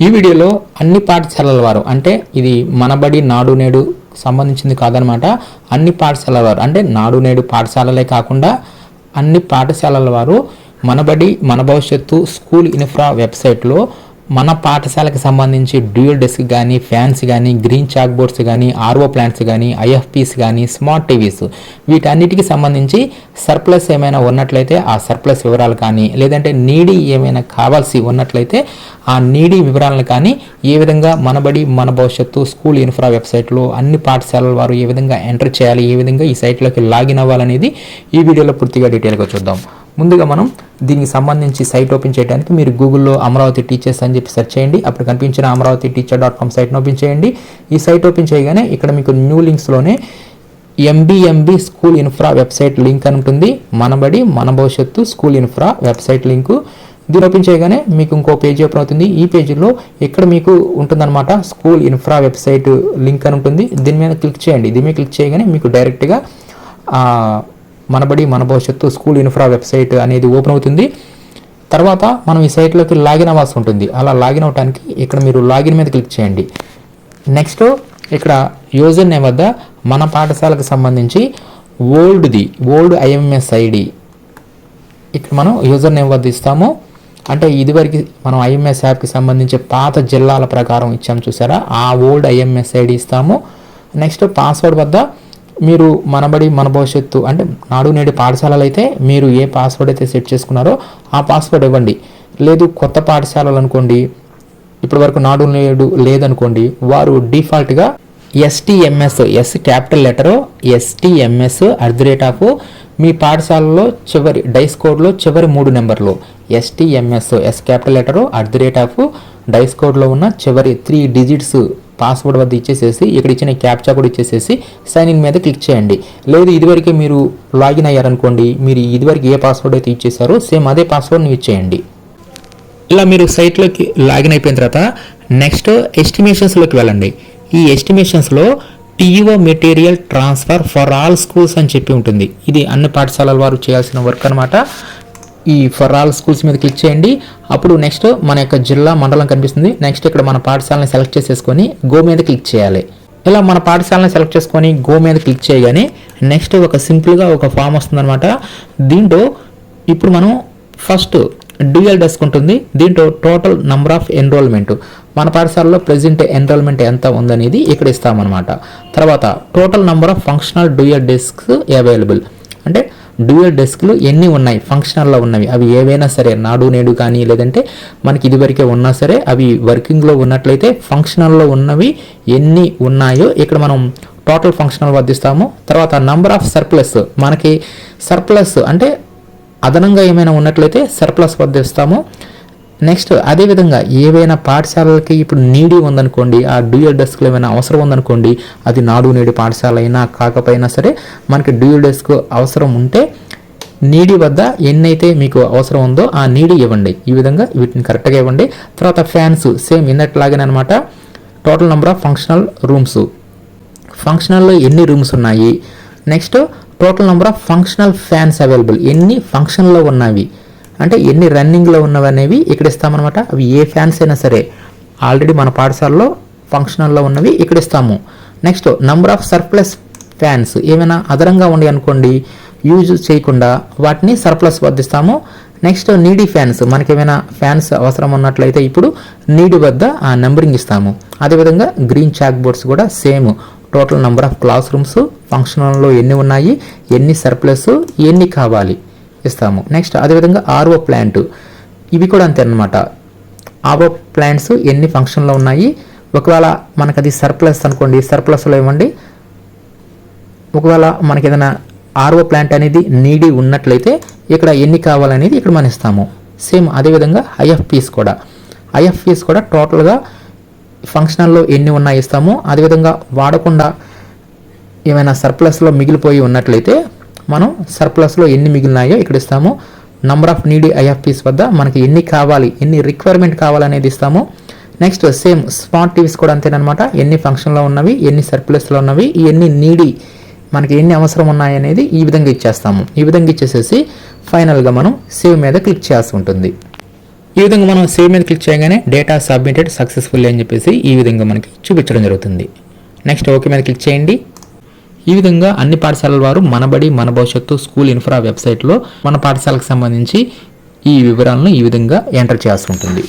ఈ వీడియోలో అన్ని పాఠశాలల వారు అంటే ఇది మనబడి నాడు నేడు సంబంధించింది కాదనమాట. అన్ని పాఠశాలల వారు అంటే నాడు నేడు పాఠశాలలే కాకుండా అన్ని పాఠశాలల వారు మనబడి మన భవిష్యత్తు స్కూల్ ఇన్ఫ్రా వెబ్సైట్లో మన పాఠశాలకు సంబంధించి డ్యూయల్ డెస్క్ కానీ ఫ్యాన్స్ కానీ గ్రీన్ చాక్ బోర్డ్స్ కానీ ఆర్ఓ ప్లాంట్స్ కానీ ఐఎఫ్పీస్ కానీ స్మార్ట్ టీవీస్ వీటన్నిటికి సంబంధించి సర్ప్లస్ ఏమైనా ఉన్నట్లయితే ఆ సర్ప్లస్ వివరాలు కానీ లేదంటే నీడి ఏమైనా కావాల్సి ఉన్నట్లయితే ఆ నీడి వివరాలను కానీ ఏ విధంగా మనబడి మన భవిష్యత్తు స్కూల్ ఇన్ఫ్రా వెబ్సైట్లో అన్ని పాఠశాలల వారు ఏ విధంగా ఎంటర్ చేయాలి ఏ విధంగా ఈ సైట్లోకి లాగిన్ అవ్వాలనేది ఈ వీడియోలో పూర్తిగా డీటెయిల్గా చూద్దాం. ముందుగా మనం దీనికి సంబంధించి సైట్ ఓపెన్ చేయడానికి మీరు గూగుల్లో అమరావతి టీచర్స్ అని చెప్పి సెర్చ్ చేయండి. అప్పుడు కనిపించిన అమరావతి టీచర్ డాట్ కామ్ సైట్ని ఓపెన్ చేయండి. ఈ సైట్ ఓపెన్ చేయగానే ఇక్కడ మీకు new లింక్స్లోనే MBMB school infra website link అని ఉంటుంది. మనబడి మన భవిష్యత్తు స్కూల్ ఇన్ఫ్రా వెబ్సైట్ లింకు. దీని ఓపెన్ చేయగానే మీకు ఇంకో పేజీ ఓపెన్ అవుతుంది. ఈ పేజీలో ఇక్కడ మీకు ఉంటుందన్నమాట స్కూల్ ఇన్ఫ్రా వెబ్సైట్ లింక్ అని ఉంటుంది. దీని మీద క్లిక్ చేయండి. దీని మీద క్లిక్ చేయగానే మీకు డైరెక్ట్గా మనబడి మన భవిష్యత్తు స్కూల్ ఇన్ఫ్రా వెబ్సైట్ అనేది ఓపెన్ అవుతుంది. తర్వాత మనం ఈ సైట్లోకి లాగిన్ అవ్వాల్సి ఉంటుంది. అలా లాగిన్ అవడానికి ఇక్కడ మీరు లాగిన్ మీద క్లిక్ చేయండి. నెక్స్ట్ ఇక్కడ యూజర్ నేమ్ వద్ద మన పాఠశాలకు సంబంధించి ఓల్డ్ది ఓల్డ్ ఐఎంఎస్ ఐడి ఇక్కడ మనం యూజర్ నేమ్ వద్ద ఇస్తాము. అంటే ఇదివరకు మనం ఐఎంఎస్ యాప్కి సంబంధించి పాత జిల్లాల ప్రకారం ఇచ్చాము చూసారా? ఆ ఓల్డ్ ఐఎంఎస్ ఐడి ఇస్తాము. నెక్స్ట్ పాస్వర్డ్ వద్ద మీరు మనబడి మన భవిష్యత్తు అంటే నాడు నేడు పాఠశాలలు అయితే మీరు ఏ పాస్వర్డ్ అయితే సెట్ చేసుకున్నారో ఆ పాస్వర్డ్ ఇవ్వండి. లేదు కొత్త పాఠశాలలు అనుకోండి ఇప్పటి వరకు నాడు నేడు లేదనుకోండి వారు డిఫాల్ట్గా STMS S capital letter STMS at the rate of మీ పాఠశాలలో చివరి డైస్ కోడ్లో చివరి మూడు నెంబర్లు. STMS S capital letter at the rate of DISE కోడ్లో ఉన్న చివరి త్రీ డిజిట్స్ పాస్వర్డ్ వద్ద ఇచ్చేసేసి ఇక్కడ ఇచ్చిన క్యాప్చా కూడా ఇచ్చేసేసి సైన్ ఇన్ మీద క్లిక్ చేయండి. లేదు ఇదివరకే మీరు లాగిన్ అయ్యారనుకోండి మీరు ఇదివరకు ఏ పాస్వర్డ్ అయితే ఇచ్చేసారో సేమ్ అదే పాస్వర్డ్ని ఇచ్చేయండి. ఇలా మీరు సైట్లోకి లాగిన్ అయిపోయిన తర్వాత నెక్స్ట్ ఎస్టిమేషన్స్లోకి వెళ్ళండి. ఈ ఎస్టిమేషన్స్లో TO material transfer for all schools అని చెప్పి ఉంటుంది. ఇది అన్ని పాఠశాలల వారు చేయాల్సిన వర్క్ అనమాట ఈ ఫర్ ఆల్ స్కూల్స్ మీద క్లిక్ చేయండి. అప్పుడు నెక్స్ట్ మన యొక్క జిల్లా మండలం కనిపిస్తుంది. నెక్స్ట్ ఇక్కడ మన పాఠశాలని సెలెక్ట్ చేసేసుకొని గో మీద క్లిక్ చేయాలి. ఇలా మన పాఠశాలను సెలెక్ట్ చేసుకొని గో మీద క్లిక్ చేయగానే నెక్స్ట్ ఒక సింపుల్గా ఒక ఫామ్ వస్తుందన్నమాట. దీంట్లో ఇప్పుడు మనం ఫస్ట్ డ్యూయల్ డెస్క్ ఉంటుంది. దీంట్లో టోటల్ నెంబర్ ఆఫ్ ఎన్రోల్మెంట్ మన పాఠశాలలో ప్రజెంట్ ఎన్రోల్మెంట్ ఎంత ఉందనేది ఇక్కడ ఇస్తామన్నమాట. తర్వాత total number of functional dual desks available అంటే డ్యూయల్ డెస్క్లు ఎన్ని ఉన్నాయి? ఫంక్షనల్లో ఉన్నవి. అవి ఏవైనా సరే నాడు నేడు కానీ లేదంటే మనకి ఇదివరకే ఉన్నా సరే అవి వర్కింగ్లో ఉన్నట్లయితే ఫంక్షనల్లో ఉన్నవి ఎన్ని ఉన్నాయో ఇక్కడ మనం టోటల్ ఫంక్షనల్ వర్ధిస్తాము తర్వాత నంబర్ ఆఫ్ సర్ప్లస్ మనకి సర్ప్లస్ అంటే అదనంగా ఏమైనా ఉన్నట్లయితే సర్ప్లస్ వర్ధిస్తాము నెక్స్ట్ అదేవిధంగా ఏవైనా పాఠశాలలకి ఇప్పుడు నీడి ఉందనుకోండి ఆ డ్యూయల్ డెస్క్లు ఏమైనా అవసరం ఉందనుకోండి అది నాడు నేడు పాఠశాల అయినా కాకపోయినా సరే మనకి డ్యూయల్ డెస్క్ అవసరం ఉంటే నీడి వద్ద ఎన్నైతే మీకు అవసరం ఉందో ఆ నీడి ఇవ్వండి. ఈ విధంగా వీటిని కరెక్ట్గా ఇవ్వండి. తర్వాత ఫ్యాన్స్ సేమ్ ఇన్నట్లాగానే అనమాట total number of functional rooms ఫంక్షనల్లో ఎన్ని రూమ్స్ ఉన్నాయి? Next total number of functional fans available ఎన్ని ఫంక్షన్లో ఉన్నవి? అంటే ఎన్ని రన్నింగ్లో ఉన్నవి అనేవి ఇక్కడ ఇస్తామన్నమాట అవి ఏ ఫ్యాన్స్ అయినా సరే. ఆల్రెడీ మన పాఠశాలలో ఫంక్షనల్లో ఉన్నవి ఇక్కడ ఇస్తాము next number of surplus fans ఏమైనా అదనంగా ఉండి అనుకోండి యూజ్ చేయకుండా వాటిని సర్ప్లస్ వర్ధిస్తాము నెక్స్ట్ నీడీ ఫ్యాన్స్ మనకేమైనా ఫ్యాన్స్ అవసరం ఉన్నట్లయితే ఇప్పుడు నీడి వద్ద ఆ నెంబరింగ్ ఇస్తాము. అదేవిధంగా గ్రీన్ చాక్ బోర్డ్స్ కూడా same total number of classrooms ఫంక్షన్లో ఎన్ని ఉన్నాయి ఎన్ని సర్ప్లస్ ఎన్ని కావాలి. ఇస్తాము నెక్స్ట్ అదేవిధంగా ఆర్ఓ ప్లాంట్. ఇవి కూడా అంతే అన్నమాట. ఆర్ఓ ప్లాంట్స్ ఎన్ని ఫంక్షన్లో ఉన్నాయి? ఒకవేళ మనకు అది సర్ప్లస్ అనుకోండి సర్ప్లస్లో ఇవ్వండి ఒకవేళ మనకి ఏదైనా ఆర్ఓ ప్లాంట్ అనేది నీడి ఉన్నట్లయితే ఇక్కడ ఎన్ని కావాలనేది ఇక్కడ మనం ఇస్తాము. సేమ్ అదేవిధంగా ఐఎఫ్పీస్ కూడా. ఐఎఫ్పీస్ కూడా టోటల్గా ఫంక్షనల్లో ఎన్ని ఉన్నాయి ఇస్తాము. అదేవిధంగా వాడకుండా ఏమైనా సర్ప్లస్లో మిగిలిపోయి ఉన్నట్లయితే మనం సర్ప్లస్లో ఎన్ని మిగిలినాయో ఇక్కడ ఇస్తాము. నంబర్ ఆఫ్ నీడీ ఐఎఫ్పీస్ వద్ద మనకి ఎన్ని కావాలి ఎన్ని రిక్వైర్మెంట్ కావాలనేది ఇస్తాము. నెక్స్ట్ సేమ్ స్మార్ట్ టీవీస్ కూడా అంతేనమాట ఎన్ని ఫంక్షన్లో ఉన్నవి ఎన్ని సర్ప్లస్లో ఉన్నవి ఎన్ని నీడీ మనకి ఎన్ని అవసరం ఉన్నాయనేది ఈ విధంగా ఇచ్చేస్తాము. ఈ విధంగా ఇచ్చేసేసి ఫైనల్గా మనం సేవ్ మీద క్లిక్ చేయాల్సి ఉంటుంది. ఈ విధంగా మనం సేవ్ మీద క్లిక్ చేయగానే డేటా సబ్మిటెడ్ సక్సెస్ఫుల్ అని చెప్పేసి ఈ విధంగా మనకి చూపించడం జరుగుతుంది. నెక్స్ట్ ఓకే మీద క్లిక్ చేయండి. ఈ విధంగా అన్ని పాఠశాలల వారు మనబడి మన భవిష్యత్తు స్కూల్ ఇన్ఫ్రా వెబ్సైట్లో మన పాఠశాలకు సంబంధించి ఈ వివరాలను ఈ విధంగా ఎంటర్ చేయాల్సి ఉంటుంది.